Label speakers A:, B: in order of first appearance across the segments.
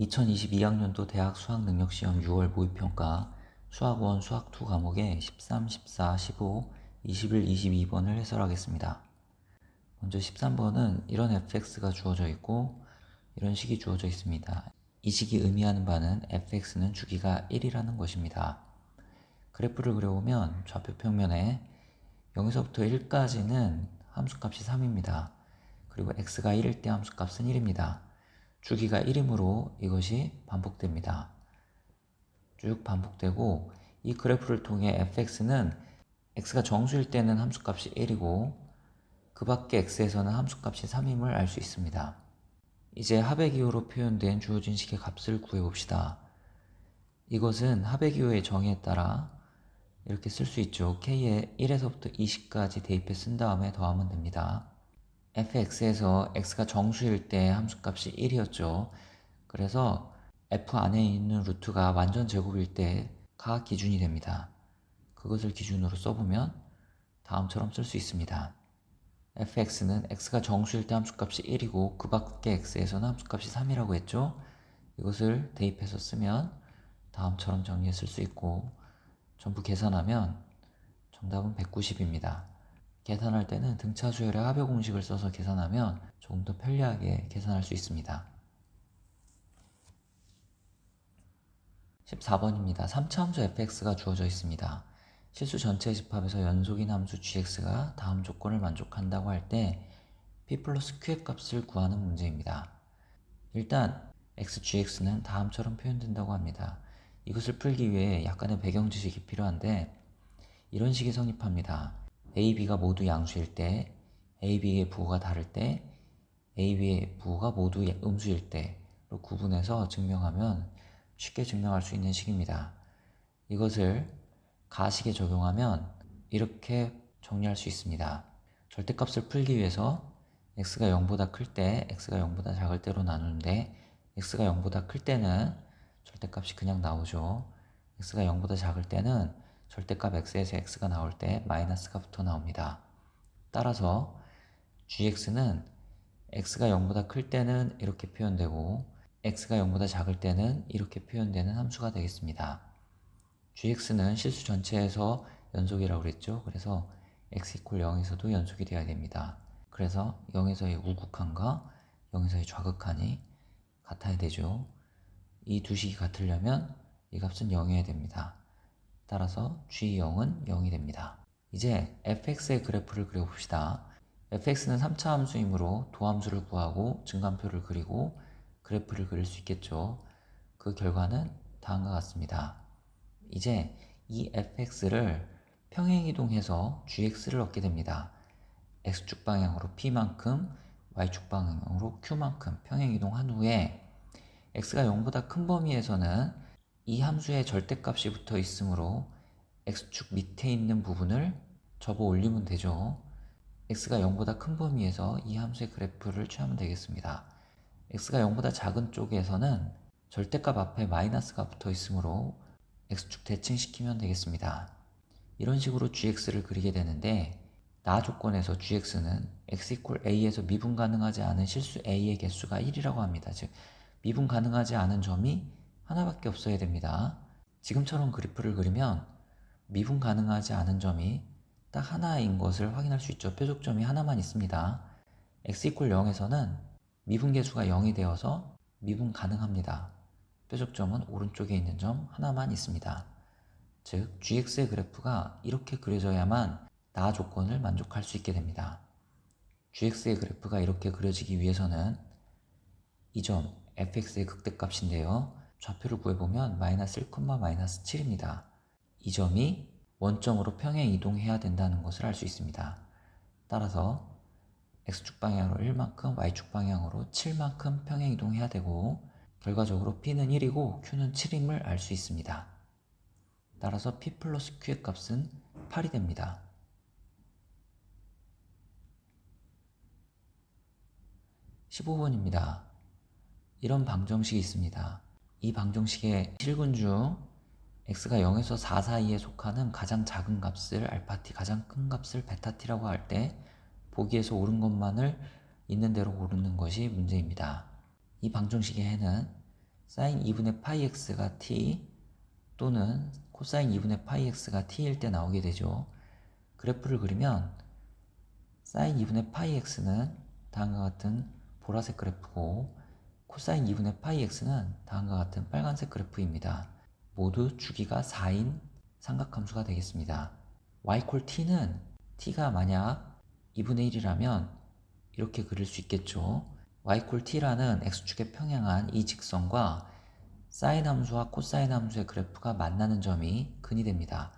A: 2022학년도 대학 수학능력시험 6월 모의평가 수학1 수학2 과목에 13, 14, 15, 21, 22번을 해설하겠습니다. 먼저 13번은 이런 fx가 주어져 있고 이런 식이 주어져 있습니다. 이 식이 의미하는 바는 fx는 주기가 1이라는 것입니다. 그래프를 그려보면 좌표 평면에 0에서부터 1까지는 함수값이 3입니다. 그리고 x가 1일 때 함수값은 1입니다. 주기가 1이므로 이것이 반복됩니다. 쭉 반복되고 이 그래프를 통해 fx는 x가 정수일 때는 함수값이 1이고 그 밖에 x에서는 함수값이 3임을 알 수 있습니다. 이제 합의기호로 표현된 주어진 식의 값을 구해봅시다. 이것은 합의기호의 정의에 따라 이렇게 쓸 수 있죠. k에 1에서부터 20까지 대입해 쓴 다음에 더하면 됩니다. Fx에서 x가 정수일 때 함수값이 1이었죠. 그래서 f 안에 있는 루트가 완전 제곱일 때 가 기준이 됩니다. 그것을 기준으로 써보면 다음처럼 쓸 수 있습니다. fx는 x가 정수일 때 함수값이 1이고 그 밖의 x에서는 함수값이 3이라고 했죠. 이것을 대입해서 쓰면 다음처럼 정리해 쓸수 있고 전부 계산하면 정답은 190입니다. 계산할 때는 등차 수열의 합의 공식을 써서 계산하면 조금 더 편리하게 계산할 수 있습니다. 14번입니다. 3차 함수 fx가 주어져 있습니다. 실수 전체 집합에서 연속인 함수 gx가 다음 조건을 만족한다고 할 때 p 플러스 q의 값을 구하는 문제입니다. 일단 xgx는 다음처럼 표현된다고 합니다. 이것을 풀기 위해 약간의 배경 지식이 필요한데 이런 식이 성립합니다. A, B가 모두 양수일 때, A, B의 부호가 다를 때, A, B의 부호가 모두 음수일 때로 구분해서 증명하면 쉽게 증명할 수 있는 식입니다. 이것을 가식에 적용하면 이렇게 정리할 수 있습니다. 절대값을 풀기 위해서 x가 0보다 클 때, x가 0보다 작을 때로 나누는데 x가 0보다 클 때는 절대값이 그냥 나오죠. x가 0보다 작을 때는 절대값 x에서 x가 나올 때 마이너스가 붙어 나옵니다. 따라서 gx는 x가 0보다 클 때는 이렇게 표현되고 x가 0보다 작을 때는 이렇게 표현되는 함수가 되겠습니다. gx는 실수 전체에서 연속이라고 그랬죠. 그래서 x 이퀄 0에서도 연속이 되어야 됩니다. 그래서 0에서의 우극한과 0에서의 좌극한이 같아야 되죠. 이 두 식이 같으려면 이 값은 0이어야 됩니다. 따라서 G0은 0이 됩니다. 이제 fx의 그래프를 그려봅시다. fx는 3차 함수이므로 도함수를 구하고 증간표를 그리고 그래프를 그릴 수 있겠죠. 그 결과는 다음과 같습니다. 이제 이 fx를 평행이동해서 gx를 얻게 됩니다. x축 방향으로 p만큼 y축 방향으로 q만큼 평행이동한 후에 x가 0보다 큰 범위에서는 이 함수의 절대값이 붙어 있으므로 x축 밑에 있는 부분을 접어 올리면 되죠. x가 0보다 큰 범위에서 이 함수의 그래프를 취하면 되겠습니다. x가 0보다 작은 쪽에서는 절대값 앞에 마이너스가 붙어 있으므로 x축 대칭시키면 되겠습니다. 이런 식으로 gx를 그리게 되는데 나 조건에서 gx는 x 이퀄 a에서 미분 가능하지 않은 실수 a의 개수가 1이라고 합니다. 즉 미분 가능하지 않은 점이 하나밖에 없어야 됩니다. 지금처럼 그래프를 그리면 미분 가능하지 않은 점이 딱 하나인 것을 확인할 수 있죠. 뾰족점이 하나만 있습니다. x 이퀄 0에서는 미분 계수가 0이 되어서 미분 가능합니다. 뾰족점은 오른쪽에 있는 점 하나만 있습니다. 즉 gx의 그래프가 이렇게 그려져야만 나 조건을 만족할 수 있게 됩니다. gx의 그래프가 이렇게 그려지기 위해서는 이 점 fx의 극대값인데요. 좌표를 구해보면 마이너스 1, 마이너스 7입니다. 이 점이 원점으로 평행 이동해야 된다는 것을 알 수 있습니다. 따라서 x축 방향으로 1만큼, y축 방향으로 7만큼 평행 이동해야 되고 결과적으로 p는 1이고 q는 7임을 알 수 있습니다. 따라서 p 플러스 q의 값은 8이 됩니다. 15번입니다. 이런 방정식이 있습니다. 이 방정식의 실근 중 x가 0에서 4 사이에 속하는 가장 작은 값을 알파T, 가장 큰 값을 베타T라고 할 때 보기에서 옳은 것만을 있는 대로 고르는 것이 문제입니다. 이 방정식의 해는 사인 2분의 파이 x가 t 또는 코사인 2분의 파이 x가 t일 때 나오게 되죠. 그래프를 그리면 사인 2분의 파이 x는 다음과 같은 보라색 그래프고 코사인 2분의 파이 x는 다음과 같은 빨간색 그래프입니다. 모두 주기가 4인 삼각함수가 되겠습니다. y 콜 t는 t가 만약 2분의 1이라면 이렇게 그릴 수 있겠죠. y 콜 t라는 x축에 평행한 이 직선과 사인 함수와 코사인 함수의 그래프가 만나는 점이 근이 됩니다.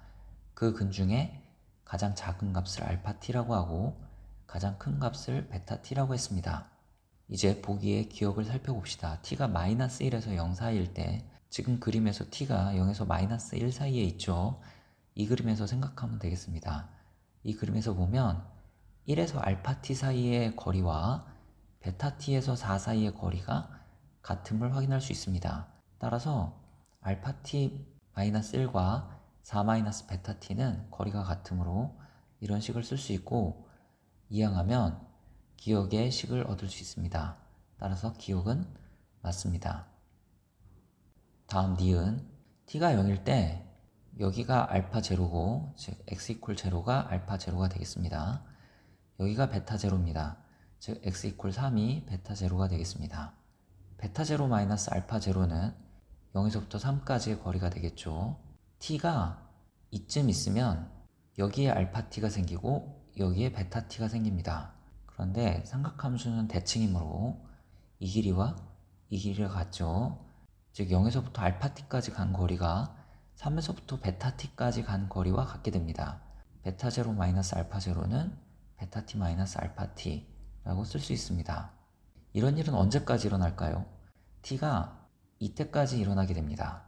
A: 그 근 중에 가장 작은 값을 알파 t라고 하고 가장 큰 값을 베타 t라고 했습니다. 이제 보기의 기억을 살펴봅시다. t가 마이너스 1에서 0 사이일 때 지금 그림에서 t가 0에서 마이너스 1 사이에 있죠. 이 그림에서 생각하면 되겠습니다. 이 그림에서 보면 1에서 알파 t 사이의 거리와 베타 t에서 4 사이의 거리가 같음을 확인할 수 있습니다. 따라서 알파 t 마이너스 1과 4 마이너스 베타 t는 거리가 같으므로 이런 식을 쓸 수 있고 이항하면 기억의 식을 얻을 수 있습니다. 따라서 기억은 맞습니다. 다음 니은 t가 0일 때 여기가 알파 제로고 즉 x 이퀄 제로가 알파 제로가 되겠습니다. 여기가 베타 제로입니다. 즉 x 이퀄 3이 베타 제로가 되겠습니다. 베타 제로 마이너스 알파 제로는 0에서부터 3까지의 거리가 되겠죠. t가 이쯤 있으면 여기에 알파 t가 생기고 여기에 베타 t가 생깁니다. 그런데 삼각함수는 대칭이므로 이 길이와 이 길이가 같죠. 즉 0에서부터 알파 t까지 간 거리가 3에서부터 베타 t까지 간 거리와 같게 됩니다. 베타 제로 마이너스 알파 제로는 베타 t 마이너스 알파 t라고 쓸 수 있습니다. 이런 일은 언제까지 일어날까요? t가 이때까지 일어나게 됩니다.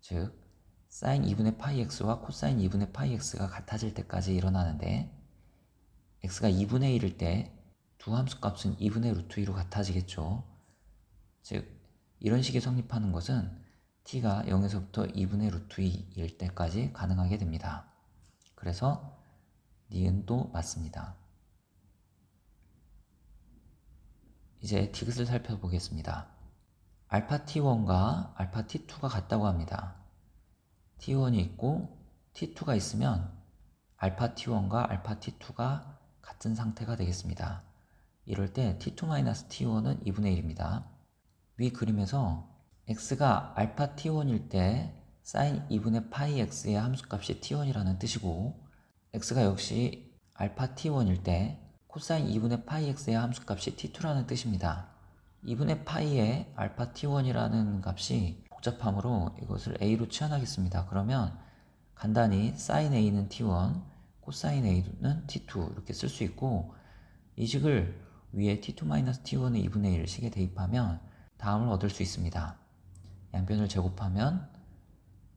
A: 즉 사인 2분의 파이 x와 코사인 2분의 파이 x가 같아질 때까지 일어나는데 x가 2분의 1일 때 두 함수 값은 2분의 루트 2로 같아지겠죠. 즉 이런 식이 성립하는 것은 t가 0에서부터 2분의 루트 2일 때까지 가능하게 됩니다. 그래서 니은도 맞습니다. 이제 디귿을 살펴보겠습니다. 알파 t1과 알파 t2가 같다고 합니다. t1이 있고 t2가 있으면 알파 t1과 알파 t2가 같은 상태가 되겠습니다. 이럴 때 t2-t1은 2분의 1입니다. 위 그림에서 x가 알파 t1일 때 사인 2분의 파이 x의 함수값이 t1이라는 뜻이고 x가 역시 알파 t1일 때 코사인 2분의 파이 x의 함수값이 t2라는 뜻입니다. 2분의 파이의 알파 t1이라는 값이 복잡하므로 이것을 a로 치환하겠습니다. 그러면 간단히 사인 a는 t1, 코사인 a는 t2 이렇게 쓸 수 있고 이 식을 위에 t2-t1의 2분의 1 식에 대입하면 다음을 얻을 수 있습니다. 양변을 제곱하면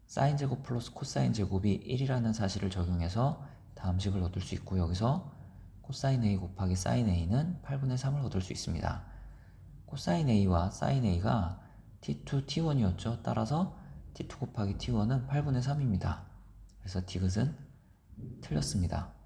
A: 사인 제곱 플러스 코사인 제곱이 1이라는 사실을 적용해서 다음 식을 얻을 수 있고 여기서 코사인 a 곱하기 사인 a는 8분의 3을 얻을 수 있습니다. 코사인 a와 사인 a가 t2, t1이었죠. 따라서 t2 곱하기 t1은 8분의 3입니다. 그래서 디귿은 틀렸습니다.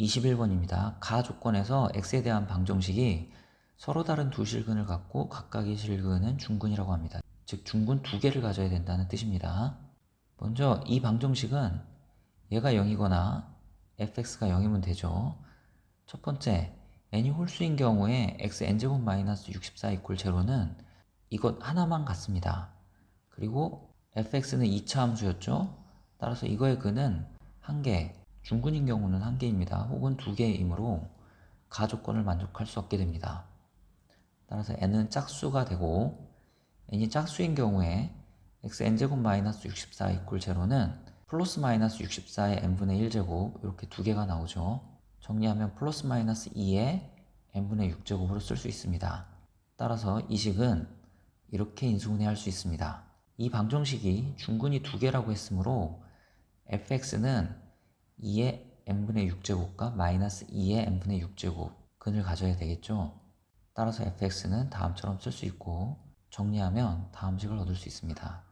A: 21번입니다. 가 조건에서 x에 대한 방정식이 서로 다른 두 실근을 갖고 각각의 실근은 중근이라고 합니다. 즉 중근 두 개를 가져야 된다는 뜻입니다. 먼저 이 방정식은 얘가 0이거나 fx가 0이면 되죠. 첫 번째 n이 홀수인 경우에 x n제곱 마이너스 64 이퀄 제로는 이것 하나만 같습니다. 그리고 fx는 2차 함수였죠. 따라서 이거의 근은 한 개, 중근인 경우는 한 개입니다. 혹은 두 개이므로 가조건을 만족할 수 없게 됩니다. 따라서 n은 짝수가 되고 n이 짝수인 경우에 x n제곱 마이너스 64 이퀄 제로는 플러스 마이너스 64의 n분의 1제곱 이렇게 두 개가 나오죠. 정리하면 플러스 마이너스 2의 n분의 6제곱으로 쓸 수 있습니다. 따라서 이 식은 이렇게 인수분해할 수 있습니다. 이 방정식이 중근이 두 개라고 했으므로 fx는 2의 n분의 6제곱과 마이너스 2의 n분의 6제곱 근을 가져야 되겠죠. 따라서 fx는 다음처럼 쓸 수 있고 정리하면 다음 식을 얻을 수 있습니다.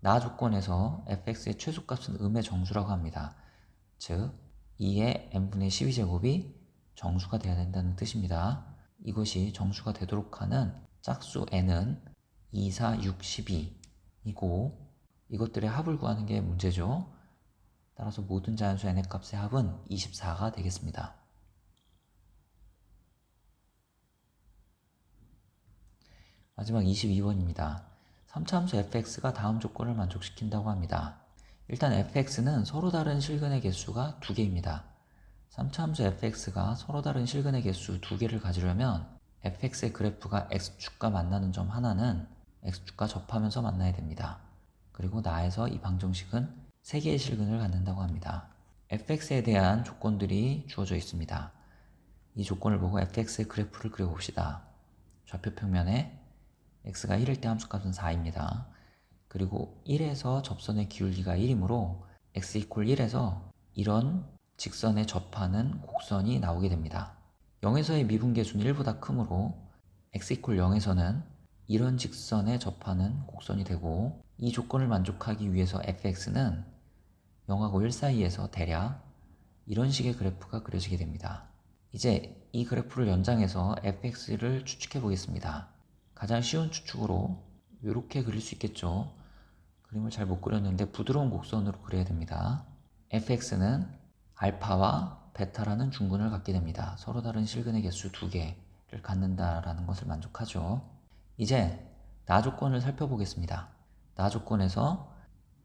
A: 나 조건에서 fx의 최소값은 음의 정수라고 합니다. 즉 2의 n분의 12제곱이 정수가 되어야 된다는 뜻입니다. 이것이 정수가 되도록 하는 짝수 n은 2, 4, 6, 12이고 이것들의 합을 구하는 게 문제죠. 따라서 모든 자연수 n의 값의 합은 24가 되겠습니다. 마지막 22번입니다. 3차함수 fx가 다음 조건을 만족시킨다고 합니다. 일단 fx는 서로 다른 실근의 개수가 두 개입니다. 3차함수 fx가 서로 다른 실근의 개수 두 개를 가지려면 fx의 그래프가 x축과 만나는 점 하나는 x축과 접하면서 만나야 됩니다. 그리고 나에서 이 방정식은 세 개의 실근을 갖는다고 합니다. fx에 대한 조건들이 주어져 있습니다. 이 조건을 보고 fx의 그래프를 그려봅시다. 좌표 평면에 x가 1일 때 함수값은 4입니다. 그리고 1에서 접선의 기울기가 1이므로 x 이퀄 1에서 이런 직선에 접하는 곡선이 나오게 됩니다. 0에서의 미분계수는 1보다 크므로 x 이퀄 0에서는 이런 직선에 접하는 곡선이 되고 이 조건을 만족하기 위해서 fx는 0하고 1 사이에서 대략 이런 식의 그래프가 그려지게 됩니다. 이제 이 그래프를 연장해서 fx를 추측해 보겠습니다. 가장 쉬운 추측으로 이렇게 그릴 수 있겠죠. 그림을 잘 못 그렸는데 부드러운 곡선으로 그려야 됩니다. fx는 알파와 베타라는 중근을 갖게 됩니다. 서로 다른 실근의 개수 두 개를 갖는다라는 것을 만족하죠. 이제 나 조건을 살펴보겠습니다. 나 조건에서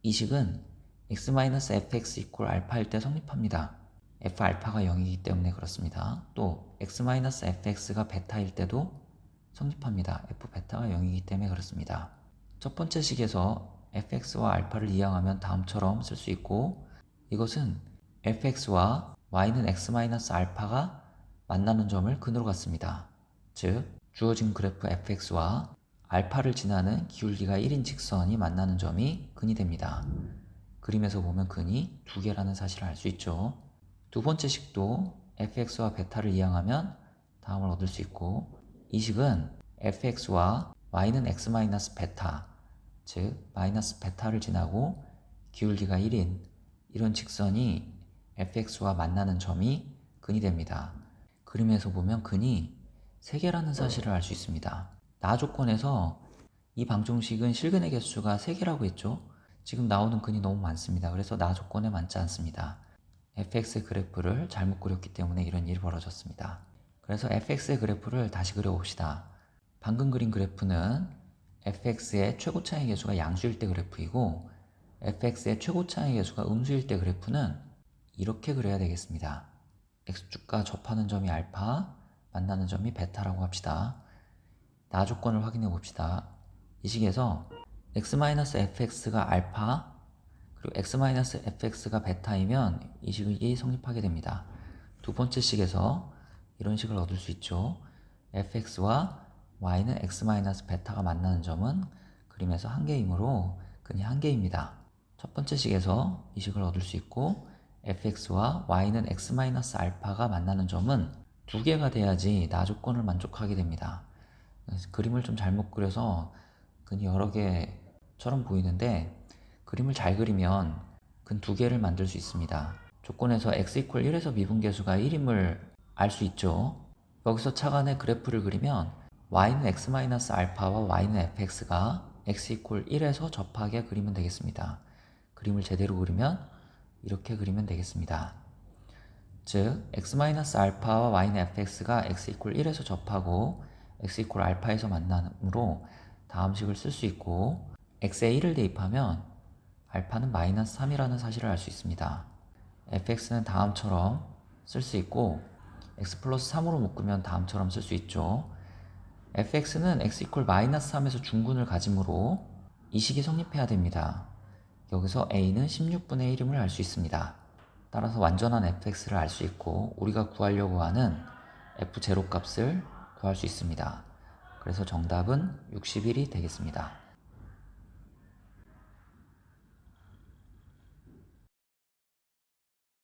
A: 이 식은 x-fx 이퀄 알파일 때 성립합니다. f 알파가 0이기 때문에 그렇습니다. 또 x-fx가 베타일 때도 성립합니다. f 베타가 0이기 때문에 그렇습니다. 첫 번째 식에서 fx와 알파를 이항하면 다음처럼 쓸 수 있고 이것은 fx와 y는 x-알파가 만나는 점을 근으로 갖습니다. 즉 주어진 그래프 fx와 알파를 지나는 기울기가 1인 직선이 만나는 점이 근이 됩니다. 그림에서 보면 근이 두 개라는 사실을 알 수 있죠. 두 번째 식도 fx와 베타를 이항하면 다음을 얻을 수 있고 이 식은 fx와 y는 x 베타 즉 마이너스 베타를 지나고 기울기가 1인 이런 직선이 fx와 만나는 점이 근이 됩니다. 그림에서 보면 근이 3개라는 사실을 알 수 있습니다. 나 조건에서 이 방정식은 실근의 개수가 3개라고 했죠. 지금 나오는 근이 너무 많습니다. 그래서 나 조건에 맞지 않습니다. fx의 그래프를 잘못 그렸기 때문에 이런 일이 벌어졌습니다. 그래서 fx의 그래프를 다시 그려봅시다. 방금 그린 그래프는 fx의 최고차의 개수가 양수일 때 그래프이고 fx의 최고차의 개수가 음수일 때 그래프는 이렇게 그려야 되겠습니다. x축과 접하는 점이 알파, 만나는 점이 베타라고 합시다. 나 조건을 확인해 봅시다. 이 식에서 x-fx가 알파 그리고 x-fx가 베타이면 이 식이 성립하게 됩니다. 두 번째 식에서 이런 식을 얻을 수 있죠. fx와 y는 x-베타가 만나는 점은 그림에서 한 개이므로 근이 한 개입니다. 첫 번째 식에서 이 식을 얻을 수 있고 fx와 y는 x-알파가 만나는 점은 두 개가 돼야지 나 조건을 만족하게 됩니다. 그림을 좀 잘못 그려서 근이 여러 개 처럼 보이는데 그림을 잘 그리면 근 두 개를 만들 수 있습니다. 조건에서 x 이퀄 1에서 미분계수가 1임을 알 수 있죠. 여기서 차간의 그래프를 그리면 y는 x-알파와 y는 fx가 x 이퀄 1에서 접하게 그리면 되겠습니다. 그림을 제대로 그리면 이렇게 그리면 되겠습니다. 즉 x-알파와 y는 fx가 x 이퀄 1에서 접하고 x 이퀄 알파에서 만남으로 다음 식을 쓸 수 있고 x에 1을 대입하면 알파는 마이너스 3이라는 사실을 알 수 있습니다. fx는 다음처럼 쓸 수 있고 x 플러스 3으로 묶으면 다음처럼 쓸 수 있죠. fx는 x 이퀄 마이너스 3에서 중근을 가지므로 이 식이 성립해야 됩니다. 여기서 a는 16분의 1임을 알 수 있습니다. 따라서 완전한 fx를 알 수 있고 우리가 구하려고 하는 f0 값을 구할 수 있습니다. 그래서 정답은 61이 되겠습니다.